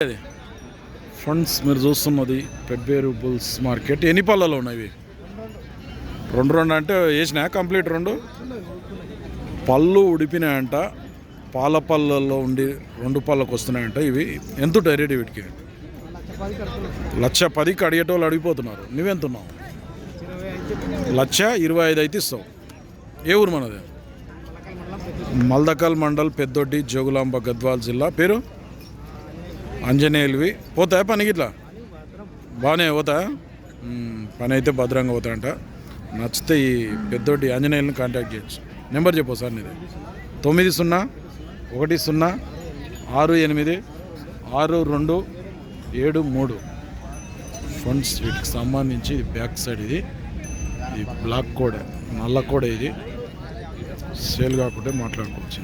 Friends funds మీరు చూస్తున్నది Pebbair bulls market. ఎన్ని పళ్ళలో ఉన్నాయి రెండు రెండు అంటే వేసినా? కంప్లీట్ రెండు? పళ్ళు ఉడిపినాయంట. పాల పళ్ళల్లో ఉండి రెండు పళ్ళకు వస్తున్నాయంట ఇవి. ఎంత ఉంటాయి రేటు వీటికి? లక్ష పదికి అడిగేటోళ్ళు అడిగిపోతున్నారు. నువ్వెంత ఉన్నావు లక్ష ఇరవై ఐదు అయితే ఇస్తావు. ఏ ఊరు మనది? మల్దకల్ మండల్ పెద్దొడ్డి జోగులాంబ గద్వాల్ జిల్లా. పేరు? అంజనేయులవి పోతాయా పనికి ఇట్లా బాగానే పోతాయా పని అయితే భద్రంగా పోతాయంట నచ్చితే ఈ పెద్దోటి ఆంజనేయులను కాంటాక్ట్ చేయొచ్చు. నెంబర్ చెప్పు సార్ నీది. తొమ్మిది సున్నా ఒకటి సున్నా ఆరు ఎనిమిది ఆరు రెండు ఏడు మూడు. ఫండ్స్ వీటికి సంబంధించి బ్యాక్ సైడ్ ఇది. ఈ బ్లాక్ కోడ్ నల్ల కోడ్ ఇది. సేల్ కాకుండా మాట్లాడుకోవచ్చు.